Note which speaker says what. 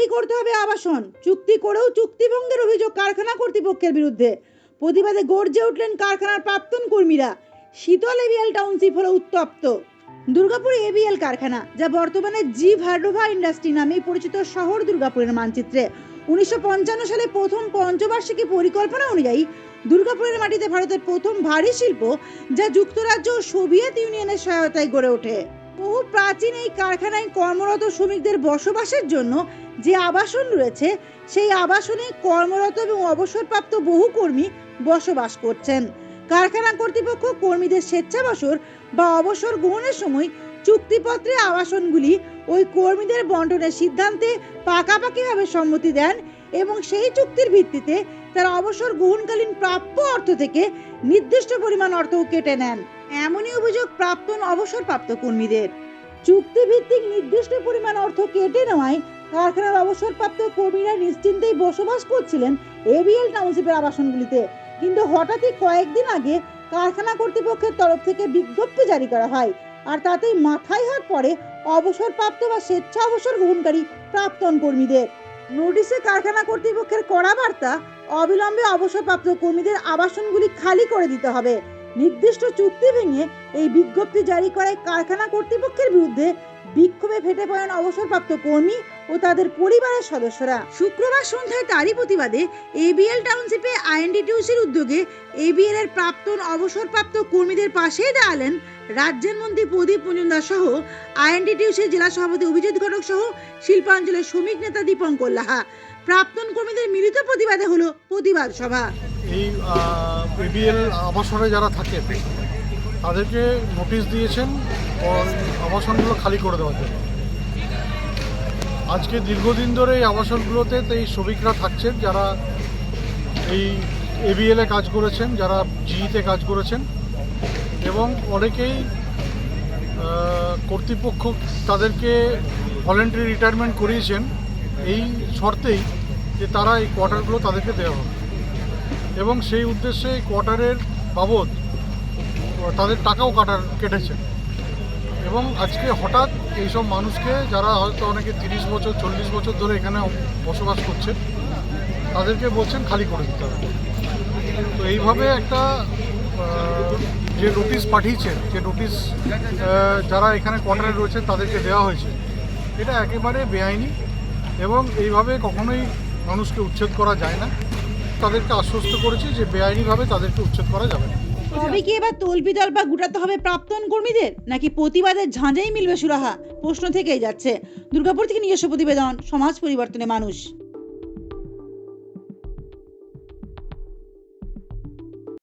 Speaker 1: খালি করতে হবে আবাসন। চুক্তি করেও চুক্তিভঙ্গের অভিযোগ কারখানা কর্তৃপক্ষের বিরুদ্ধে। প্রতিবাদে গর্জে উঠলেন কারখানার প্রাক্তন কর্মীরা। শীতল এবিএল টাউনশিপ হলো উত্তপ্ত। দুর্গাপুর এবিএল কারখানা, যা বর্তমানে জি ভার্ডোভা ইন্ডাস্ট্রি নামে পরিচিত শহর দুর্গাপুরের মানচিত্রে। উনিশশো পঞ্চান্ন সালে প্রথম পঞ্চবার্ষিকী পরিকল্পনা অনুযায়ী দুর্গাপুরের মাটিতে ভারতের প্রথম ভারী শিল্প, যা যুক্তরাজ্য ও সোভিয়েত ইউনিয়নের সহায়তায় গড়ে ওঠে। বহু প্রাচীন এই কারখানায় কর্মরত শ্রমিকদের বসবাসের জন্য যে আবাসন রয়েছে, সেই আবাসনে কর্মরত এবং অবসরপ্রাপ্ত বহু কর্মী বসবাস করছেন। কারখানা কর্তৃপক্ষ কর্মীদের স্বেচ্ছাবসর বা অবসর গ্রহণের সময় চুক্তিপত্রে আবাসনগুলি ওই কর্মীদের বন্টনের সিদ্ধান্তে পাকাপাকিভাবে সম্মতি দেন এবং সেই চুক্তির ভিত্তিতে তারা অবসর গ্রহণকালীন প্রাপ্য অর্থ থেকে নির্দিষ্ট পরিমাণ অর্থও কেটে নেন। এমনই অভিযোগ প্রাক্তন অবসরপ্রাপ্ত কর্মীদের। চুক্তিভিত্তিক নির্দিষ্ট পরিমাণ অর্থ কেটে নেওয়ায় কারখানার অবসরপ্রাপ্ত কর্মীরা নিশ্চিন্তেই বসবাস করছিলেন এবিএল টাউনশিপের আবাসনগুলিতে। কিন্তু হঠাৎই কয়েকদিন আগে কারখানা কর্তৃপক্ষের তরফ থেকে বিজ্ঞপ্তি জারি করা হয় আর তাতেই মাথায় হাত পড়ে অবসরপ্রাপ্ত বা স্বেচ্ছা অবসর গ্রহণকারী প্রাক্তন কর্মীদের। নোটিশে কারখানা কর্তৃপক্ষের কড়া বার্তা, অবিলম্বে অবসরপ্রাপ্ত কর্মীদের আবাসনগুলি খালি করে দিতে হবে। নির্দিষ্ট চুক্তি ভেঙে এই বিজ্ঞপ্তি জারি করায় কারখানা কর্তৃপক্ষের বিরুদ্ধে বিক্ষোভে ফেটে পড়েন অবসরপ্রাপ্ত কর্মী ও তাদের পরিবারের সদস্যরা। শুক্রবার সন্ধ্যায় তারই প্রতিবাদে এবিএল টাউনশিপে আইএনডিটিউসির উদ্যোগে এবিএল এর প্রাক্তন অবসরপ্রাপ্ত কর্মীদের পাশেই দাঁড়ালেন রাজ্যের মন্ত্রী প্রদীপ মজুমদার সহ আইএনডিটিউসির জেলা সভাপতি অভিজিৎ ঘটক সহ শিল্পাঞ্চলের শ্রমিক নেতা দীপঙ্কর লাহা। প্রাক্তন কর্মীদের মিলিত প্রতিবাদে হলো প্রতিবাদ সভা।
Speaker 2: এই বিবিএল আবাসনে যারা থাকে, তাদেরকে নোটিশ দিয়েছেন আবাসনগুলো খালি করে দেওয়ার জন্য। আজকে দীর্ঘদিন ধরে এই আবাসনগুলোতে এই শ্রমিকরা থাকছেন, যারা এই এবিএলে কাজ করেছেন, যারা জিইতে কাজ করেছেন এবং অনেকেই কর্তৃপক্ষ তাদেরকে ভলেন্টারি রিটায়ারমেন্ট করিয়েছেন। এই শর্তেই যে তারা এই কোয়ার্টারগুলো তাদেরকে দেওয়া হবে। এবং সেই উদ্দেশ্যে কোয়ার্টারের বাবদ তাদের টাকাও কাটার, কেটেছে। এবং আজকে হঠাৎ এইসব মানুষকে যারা হয়তো অনেকে তিরিশ বছর, চল্লিশ বছর ধরে এখানে বসবাস করছে, তাদেরকে বলছেন খালি করে দিতে হবে। তো এইভাবে একটা যে নোটিশ পাঠিয়েছেন যে নোটিশ যারা এখানে কোয়ার্টারে রয়েছেন তাদেরকে দেওয়া হয়েছে, এটা একেবারে বেআইনি এবং এইভাবে কখনোই মানুষকে উচ্ছেদ করা যায় না। তাদেরকে আশ্বস্ত করেছি যে বেআইনিভাবে তাদেরকে উচ্ছেদ করা যাবে
Speaker 1: তবে কি এবার তলবি বা গুটাতে হবে প্রাক্তন কর্মীদের? নাকি প্রতিবাদের ঝাঁঝাই মিলবে সুরাহা? প্রশ্ন থেকেই যাচ্ছে। দুর্গাপুর থেকে নিজস্ব প্রতিবেদন, সমাজ পরিবর্তনে মানুষ।